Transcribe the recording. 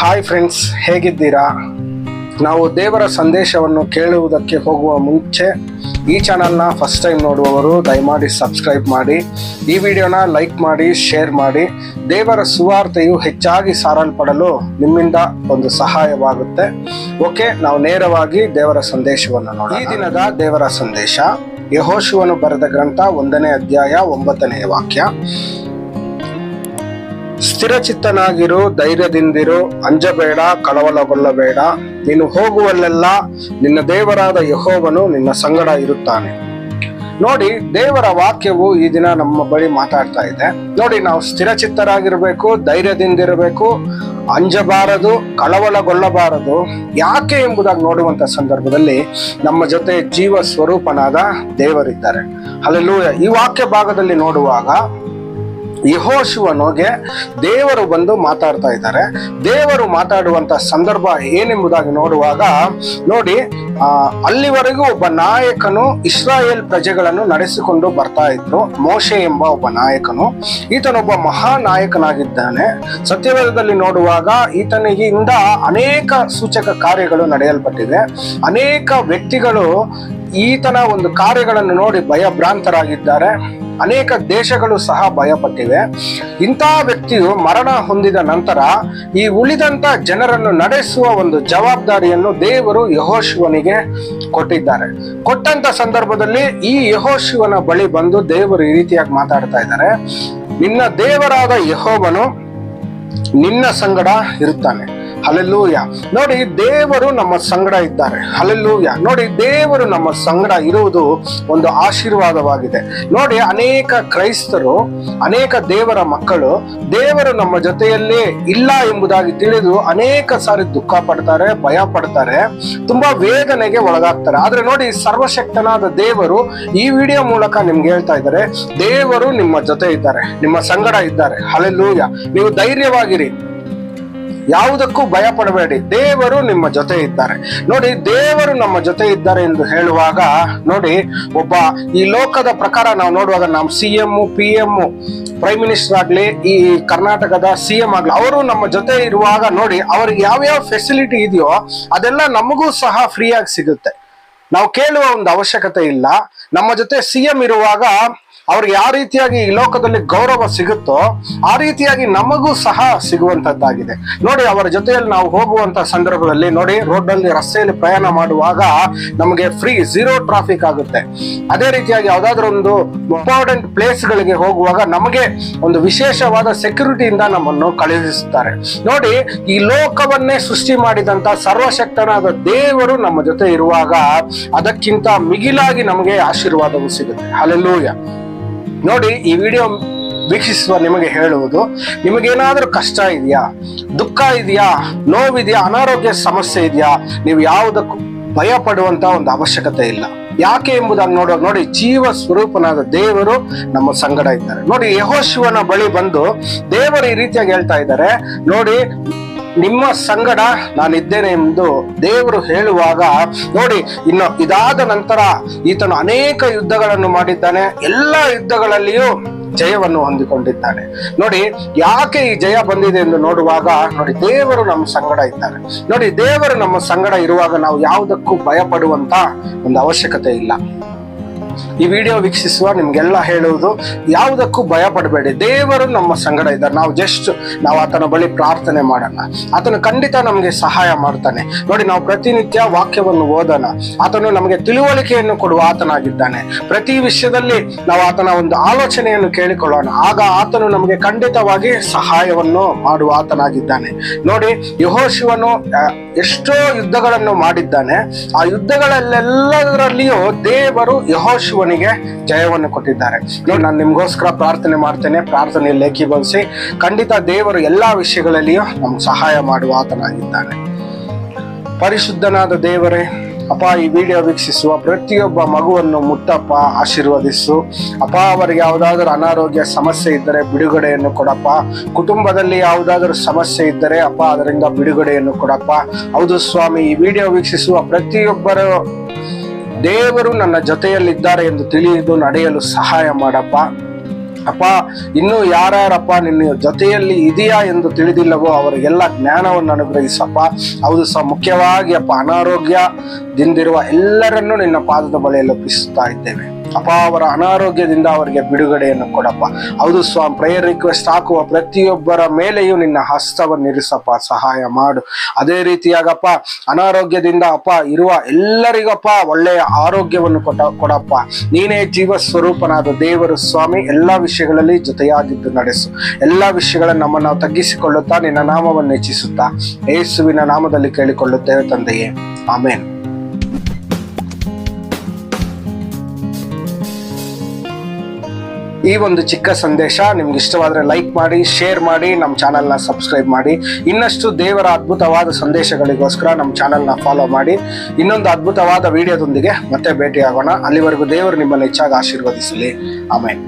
Hi friends ಹೇಗಿದ್ದೀರಾ? ನಾವು ದೇವರ ಸಂದೇಶವನ್ನು ಕೇಳುವುದಕ್ಕೆ ಹೋಗುವ ಮುಂಚೆ ಈ ಚಾನಲ್ನ ಫಸ್ಟ್ ಟೈಮ್ ನೋಡುವವರು ದಯಮಾಡಿ ಸಬ್ಸ್ಕ್ರೈಬ್ ಮಾಡಿ, ಈ ವಿಡಿಯೋನ ಲೈಕ್ ಮಾಡಿ ಶೇರ್ ಮಾಡಿ. ದೇವರ ಸುವಾರ್ತೆಯು ಹೆಚ್ಚಾಗಿ ಸಾರಲ್ಪಡಲು ನಿಮ್ಮಿಂದ ಒಂದು ಸಹಾಯವಾಗುತ್ತೆ. ಓಕೆ ನಾವು ನೇರವಾಗಿ ದೇವರ ಸಂದೇಶವನ್ನು ನೋಡೋಣ. ಈ ದಿನದ ದೇವರ ಸಂದೇಶ, ಯಹೋಶುವನು ಬರೆದ ಗ್ರಂಥ ಒಂದನೇ ಅಧ್ಯಾಯ ಒಂಬತ್ತನೆಯ ವಾಕ್ಯ. ಸ್ಥಿರಚಿತ್ತನಾಗಿರು, ಧೈರ್ಯದಿಂದಿರು, ಅಂಜಬೇಡ, ಕಳವಳಗೊಳ್ಳಬೇಡ. ನೀನು ಹೋಗುವಲ್ಲೆಲ್ಲ ನಿನ್ನ ದೇವರಾದ ಯಹೋವನು ನಿನ್ನ ಸಂಗಡ ಇರುತ್ತಾನೆ. ನೋಡಿ, ದೇವರ ವಾಕ್ಯವು ಈ ದಿನ ನಮ್ಮ ಬಳಿ ಮಾತಾಡ್ತಾ ಇದೆ. ನೋಡಿ, ನಾವು ಸ್ಥಿರಚಿತ್ತರಾಗಿರ್ಬೇಕು, ಧೈರ್ಯದಿಂದಿರಬೇಕು, ಅಂಜಬಾರದು, ಕಳವಳಗೊಳ್ಳಬಾರದು. ಯಾಕೆ ಎಂಬುದಾಗಿ ನೋಡುವಂತ ಸಂದರ್ಭದಲ್ಲಿ ನಮ್ಮ ಜೊತೆ ಜೀವ ಸ್ವರೂಪನಾದ ದೇವರಿದ್ದಾರೆ. ಅಲ್ಲೂ ಈ ವಾಕ್ಯ ಭಾಗದಲ್ಲಿ ನೋಡುವಾಗ ಯಹೋಶುವನಿಗೆ ದೇವರು ಬಂದು ಮಾತಾಡ್ತಾ ಇದ್ದಾರೆ. ದೇವರು ಮಾತಾಡುವಂತ ಸಂದರ್ಭ ಏನೆಂಬುದಾಗಿ ನೋಡುವಾಗ, ನೋಡಿ ಅಲ್ಲಿವರೆಗೂ ಒಬ್ಬ ನಾಯಕನು ಇಸ್ರಾಯೇಲ್ ಪ್ರಜೆಗಳನ್ನು ನಡೆಸಿಕೊಂಡು ಬರ್ತಾ ಇದ್ರು. ಮೋಶೆ ಎಂಬ ಒಬ್ಬ ನಾಯಕನು. ಈತನೊಬ್ಬ ಮಹಾ ನಾಯಕನಾಗಿದ್ದಾನೆ. ಸತ್ಯವೇದದಲ್ಲಿ ನೋಡುವಾಗ ಈತನಿಗಿಂದ ಅನೇಕ ಸೂಚಕ ಕಾರ್ಯಗಳು ನಡೆಯಲ್ಪಟ್ಟಿದೆ. ಅನೇಕ ವ್ಯಕ್ತಿಗಳು ಈತನ ಒಂದು ಕಾರ್ಯಗಳನ್ನು ನೋಡಿ ಭಯಭ್ರಾಂತರಾಗಿದ್ದಾರೆ. ಅನೇಕ ದೇಶಗಳು ಸಹ ಭಯಪಟ್ಟಿವೆ. ಇಂತಹ ವ್ಯಕ್ತಿಯು ಮರಣ ಹೊಂದಿದ ನಂತರ ಈ ಉಳಿದಂತ ಜನರನ್ನು ನಡೆಸುವ ಒಂದು ಜವಾಬ್ದಾರಿಯನ್ನು ದೇವರು ಯಹೋಶಿವನಿಗೆ ಕೊಟ್ಟಿದ್ದಾರೆ. ಕೊಟ್ಟಂತ ಸಂದರ್ಭದಲ್ಲಿ ಈ ಯಹೋಶಿವನ ಬಳಿ ಬಂದು ದೇವರು ಈ ರೀತಿಯಾಗಿ ಮಾತಾಡ್ತಾ ಇದ್ದಾರೆ. ನಿನ್ನ ದೇವರಾದ ಯಹೋವನು ನಿನ್ನ ಸಂಗಡ ಇರುತ್ತಾನೆ. ಹಲೆಲ್ಲೂಯ. ನೋಡಿ, ದೇವರು ನಮ್ಮ ಸಂಗಡ ಇದ್ದಾರೆ. ಅಲೆಲ್ಲೂಯ ನೋಡಿ, ದೇವರು ನಮ್ಮ ಸಂಗಡ ಇರುವುದು ಒಂದು ಆಶೀರ್ವಾದವಾಗಿದೆ. ನೋಡಿ, ಅನೇಕ ಕ್ರೈಸ್ತರು, ಅನೇಕ ದೇವರ ಮಕ್ಕಳು, ದೇವರು ನಮ್ಮ ಜೊತೆಯಲ್ಲೇ ಇಲ್ಲ ಎಂಬುದಾಗಿ ತಿಳಿದು ಅನೇಕ ಸಾರಿ ದುಃಖ ಪಡ್ತಾರೆ, ಭಯ ಪಡ್ತಾರೆ, ತುಂಬಾ ವೇದನೆಗೆ ಒಳಗಾಗ್ತಾರೆ. ಆದ್ರೆ ನೋಡಿ, ಸರ್ವಶಕ್ತನಾದ ದೇವರು ಈ ವಿಡಿಯೋ ಮೂಲಕ ನಿಮ್ಗೆ ಹೇಳ್ತಾ ಇದ್ದಾರೆ, ದೇವರು ನಿಮ್ಮ ಜೊತೆ ಇದ್ದಾರೆ, ನಿಮ್ಮ ಸಂಗಡ ಇದ್ದಾರೆ. ಅಲೆಲ್ಲೂಯ ನೀವು ಧೈರ್ಯವಾಗಿರಿ. ಯಾವುದಕ್ಕೂ ಭಯ ಪಡಬೇಡಿ ದೇವರು ನಿಮ್ಮ ಜೊತೆ ಇದ್ದಾರೆ. ನೋಡಿ, ದೇವರು ನಮ್ಮ ಜೊತೆ ಇದ್ದಾರೆ ಎಂದು ಹೇಳುವಾಗ, ನೋಡಿ, ಒಬ್ಬ ಈ ಲೋಕದ ಪ್ರಕಾರ ನಾವು ನೋಡುವಾಗ ನಮ್ಮ C M, P M, prime minister ಆಗ್ಲಿ, ಈ ಕರ್ನಾಟಕದ ಸಿ ಎಂ ಆಗ್ಲಿ, ಅವರು ನಮ್ಮ ಜೊತೆ ಇರುವಾಗ ನೋಡಿ, ಅವ್ರಿಗೆ ಯಾವ್ಯಾವ ಫೆಸಿಲಿಟಿ ಇದೆಯೋ ಅದೆಲ್ಲ ನಮಗೂ ಸಹ ಫ್ರೀಯಾಗಿ ಸಿಗುತ್ತೆ. ನಾವು ಕೇಳುವ ಒಂದು ಅವಶ್ಯಕತೆ ಇಲ್ಲ. ನಮ್ಮ ಜೊತೆ ಸಿ ಎಂ ಇರುವಾಗ ಅವ್ರಿಗೆ ಯಾವ ರೀತಿಯಾಗಿ ಈ ಲೋಕದಲ್ಲಿ ಗೌರವ ಸಿಗುತ್ತೋ ಆ ರೀತಿಯಾಗಿ ನಮಗೂ ಸಹ ಸಿಗುವಂತದ್ದಾಗಿದೆ ನೋಡಿ, ಅವರ ಜೊತೆಯಲ್ಲಿ ನಾವು ಹೋಗುವಂತ ಸಂದರ್ಭದಲ್ಲಿ ನೋಡಿ ರೋಡ್ ಅಲ್ಲಿ ರಸ್ತೆಯಲ್ಲಿ ಪ್ರಯಾಣ ಮಾಡುವಾಗ ನಮಗೆ ಫ್ರೀ ಜೀರೋ ಟ್ರಾಫಿಕ್ ಆಗುತ್ತೆ. ಅದೇ ರೀತಿಯಾಗಿ ಯಾವ್ದಾದ್ರು ಒಂದು ಇಂಪಾರ್ಟೆಂಟ್ ಪ್ಲೇಸ್ ಗಳಿಗೆ ಹೋಗುವಾಗ ನಮಗೆ ಒಂದು ವಿಶೇಷವಾದ ಸೆಕ್ಯೂರಿಟಿಯಿಂದ ನಮ್ಮನ್ನು ಕಳುಹಿಸುತ್ತಾರೆ. ನೋಡಿ, ಈ ಲೋಕವನ್ನೇ ಸೃಷ್ಟಿ ಮಾಡಿದಂತ ಸರ್ವಶಕ್ತನಾದ ದೇವರು ನಮ್ಮ ಜೊತೆ ಇರುವಾಗ ಅದಕ್ಕಿಂತ ಮಿಗಿಲಾಗಿ ನಮಗೆ ಆಶೀರ್ವಾದವು ಸಿಗುತ್ತೆ. ಅಲ್ಲೆಲ್ಲೂಯ ನೋಡಿ, ಈ ವಿಡಿಯೋ ವೀಕ್ಷಿಸುವ ನಿಮಗೆ ಹೇಳುವುದು, ನಿಮಗೇನಾದರೂ ಕಷ್ಟ ಇದೆಯಾ, ದುಃಖ ಇದೆಯಾ, ನೋವಿದೆಯಾ, ಅನಾರೋಗ್ಯ ಸಮಸ್ಯೆ ಇದೆಯಾ, ನೀವು ಯಾವುದಕ್ಕೂ ಭಯ ಪಡುವಂತ ಒಂದು ಅವಶ್ಯಕತೆ ಇಲ್ಲ. ಯಾಕೆ ಎಂಬುದನ್ನು ನೋಡೋ, ನೋಡಿ, ಜೀವ ಸ್ವರೂಪನಾದ ದೇವರು ನಮ್ಮ ಸಂಗಡ ಇದ್ದಾರೆ. ನೋಡಿ, ಯಹೋಶಿವನ ಬಳಿ ಬಂದು ದೇವರು ಈ ರೀತಿಯಾಗಿ ಹೇಳ್ತಾ ಇದ್ದಾರೆ. ನೋಡಿ ನಿಮ್ಮ ಸಂಗಡ ನಾನಿದ್ದೇನೆ ಎಂದು ದೇವರು ಹೇಳುವಾಗ, ನೋಡಿ, ಇನ್ನು ಇದಾದ ನಂತರ ಈತನು ಅನೇಕ ಯುದ್ಧಗಳನ್ನು ಮಾಡಿದ್ದಾನೆ. ಎಲ್ಲ ಯುದ್ಧಗಳಲ್ಲಿಯೂ ಜಯವನ್ನು ಹೊಂದಿಕೊಂಡಿದ್ದಾನೆ. ನೋಡಿ, ಯಾಕೆ ಈ ಜಯ ಬಂದಿದೆ ಎಂದು ನೋಡುವಾಗ, ನೋಡಿ, ದೇವರು ನಮ್ಮ ಸಂಗಡ ಇದ್ದಾರೆ. ನೋಡಿ, ದೇವರು ನಮ್ಮ ಸಂಗಡ ಇರುವಾಗ ನಾವು ಯಾವುದಕ್ಕೂ ಭಯಪಡುವಂತ ಒಂದು ಅವಶ್ಯಕತೆ ಇಲ್ಲ. ಈ ವಿಡಿಯೋ ವೀಕ್ಷಿಸುವ ನಿಮ್ಗೆಲ್ಲ ಹೇಳುವುದು, ಯಾವುದಕ್ಕೂ ಭಯ ಪಡಬೇಡಿ. ದೇವರು ನಮ್ಮ ಸಂಗಡ ಇದ್ದಾರೆ. ನಾವು ಜಸ್ಟ್ ನಾವು ಆತನ ಬಳಿ ಪ್ರಾರ್ಥನೆ ಮಾಡೋಣ. ಆತನು ಖಂಡಿತ ನಮಗೆ ಸಹಾಯ ಮಾಡ್ತಾನೆ. ನೋಡಿ, ನಾವು ಪ್ರತಿನಿತ್ಯ ವಾಕ್ಯವನ್ನು ಓದೋಣ. ಆತನು ನಮಗೆ ತಿಳುವಳಿಕೆಯನ್ನು ಕೊಡುವ ಆತನಾಗಿದ್ದಾನೆ. ಪ್ರತಿ ವಿಷಯದಲ್ಲಿ ನಾವು ಆತನ ಒಂದು ಆಲೋಚನೆಯನ್ನು ಕೇಳಿಕೊಳ್ಳೋಣ. ಆಗ ಆತನು ನಮಗೆ ಖಂಡಿತವಾಗಿ ಸಹಾಯವನ್ನು ಮಾಡುವ ಆತನಾಗಿದ್ದಾನೆ. ನೋಡಿ, ಯಹೋಶಿವನು ಶಿವನು ಎಷ್ಟೋ ಯುದ್ಧಗಳನ್ನು ಮಾಡಿದ್ದಾನೆ. ಆ ಯುದ್ಧಗಳಲ್ಲೆಲ್ಲದರಲ್ಲಿಯೂ ದೇವರು ಯಹೋಶಿವನಿಗೆ ಜಯವನ್ನು ಕೊಟ್ಟಿದ್ದಾರೆ. ನೋಡಿ, ನಾನು ನಿಮ್ಗೋಸ್ಕರ ಪ್ರಾರ್ಥನೆ ಮಾಡ್ತೇನೆ. ಪ್ರಾರ್ಥನೆ ಲೇಖಿಗೊಳಿಸಿ. ಖಂಡಿತ ದೇವರು ಎಲ್ಲಾ ವಿಷಯಗಳಲ್ಲಿಯೂ ನಮ್ಗೆ ಸಹಾಯ ಮಾಡುವ ಆತನಾಗಿದ್ದಾನೆ. ಪರಿಶುದ್ಧನಾದ ದೇವರೇ, ಅಪ್ಪ, ಈ ವಿಡಿಯೋ ವೀಕ್ಷಿಸುವ ಪ್ರತಿಯೊಬ್ಬ ಮಗುವನ್ನು ಮುಟ್ಟಪ್ಪ ಆಶೀರ್ವದಿಸು. ಅಪ್ಪ, ಅವರಿಗೆ ಯಾವುದಾದ್ರೂ ಅನಾರೋಗ್ಯ ಸಮಸ್ಯೆ ಇದ್ದರೆ ಬಿಡುಗಡೆಯನ್ನು ಕೊಡಪ್ಪ. ಕುಟುಂಬದಲ್ಲಿ ಯಾವುದಾದ್ರೂ ಸಮಸ್ಯೆ ಇದ್ದರೆ ಅಪ್ಪ, ಅದರಿಂದ ಬಿಡುಗಡೆಯನ್ನು ಕೊಡಪ್ಪ. ಹೌದು ಸ್ವಾಮಿ, ಈ ವಿಡಿಯೋ ವೀಕ್ಷಿಸುವ ಪ್ರತಿಯೊಬ್ಬರು ದೇವರು ನನ್ನ ಜೊತೆಯಲ್ಲಿದ್ದಾರೆ ಎಂದು ತಿಳಿದು ನಡೆಯಲು ಸಹಾಯ ಮಾಡಪ್ಪ. ಅಪ್ಪ, ಇನ್ನು ಯಾರ್ಯಾರಪ್ಪ ನಿನ್ನ ಜೊತೆಯಲ್ಲಿ ಇದೆಯಾ ಎಂದು ತಿಳಿದಿಲ್ಲವೋ ಅವರಿಗೆಲ್ಲ ಜ್ಞಾನವನ್ನು ಅನುಗ್ರಹಿಸಪ್ಪ. ಹೌದು ಸಹ ಮುಖ್ಯವಾಗಿ ಅಪ್ಪ ಅನಾರೋಗ್ಯದಿಂದಿರುವ ಎಲ್ಲರನ್ನೂ ನಿನ್ನ ಪಾದದ ಬಳಿಯಲ್ಲಿ ಒಪ್ಪಿಸುತ್ತಾ ಇದ್ದೇವೆ. ಅಪ್ಪ, ಅವರ ಅನಾರೋಗ್ಯದಿಂದ ಅವರಿಗೆ ಬಿಡುಗಡೆಯನ್ನು ಕೊಡಪ್ಪ. ಹೌದು ಸ್ವಾಮಿ ಪ್ರೇಯರ್ ರಿಕ್ವೆಸ್ಟ್ ಹಾಕುವ ಪ್ರತಿಯೊಬ್ಬರ ಮೇಲೆಯೂ ನಿನ್ನ ಹಸ್ತವನ್ನು ಇರಿಸಪ್ಪ ಸಹಾಯ ಮಾಡು. ಅದೇ ರೀತಿಯಾಗಪ್ಪ, ಅನಾರೋಗ್ಯದಿಂದ ಅಪ್ಪ, ಇರುವ ಎಲ್ಲರಿಗಪ್ಪ ಒಳ್ಳೆಯ ಆರೋಗ್ಯವನ್ನು ಕೊಟ್ಟ, ಕೊಡಪ್ಪ. ನೀನೇ ಜೀವ ಸ್ವರೂಪನಾದ ದೇವರು ಸ್ವಾಮಿ, ಎಲ್ಲ ವಿಷಯಗಳಲ್ಲಿ ಜೊತೆಯಾಗಿದ್ದು ನಡೆಸು. ಎಲ್ಲ ವಿಷಯಗಳನ್ನು ನಮ್ಮನ್ನು ನಾವು ತಗ್ಗಿಸಿಕೊಳ್ಳುತ್ತಾ ನಿನ್ನ ನಾಮವನ್ನು ಹೆಚ್ಚಿಸುತ್ತಾ. ಯೇಸುವಿನ ನಾಮದಲ್ಲಿ ಕೇಳಿಕೊಳ್ಳುತ್ತೇವೆ ತಂದೆಯೇ. ಆಮೇನ್. ಈ ಒಂದು ಚಿಕ್ಕ ಸಂದೇಶ ನಿಮ್ಗೆ ಇಷ್ಟವಾದ್ರೆ ಲೈಕ್ ಮಾಡಿ ಶೇರ್ ಮಾಡಿ ನಮ್ಮ ಚಾನಲ್ನ ಸಬ್ಸ್ಕ್ರೈಬ್ ಮಾಡಿ. ಇನ್ನಷ್ಟು ದೇವರ ಅದ್ಭುತವಾದ ಸಂದೇಶಗಳಿಗೋಸ್ಕರ ನಮ್ಮ ಚಾನಲ್ನ ಫಾಲೋ ಮಾಡಿ. ಇನ್ನೊಂದು ಅದ್ಭುತವಾದ ವಿಡಿಯೋದೊಂದಿಗೆ ಮತ್ತೆ ಭೇಟಿಯಾಗೋಣ. ಅಲ್ಲಿವರೆಗೂ ದೇವರು ನಿಮ್ಮನ್ನು ಹೆಚ್ಚಾಗಿ ಆಶೀರ್ವದಿಸಲಿ. ಆಮೇಲೆ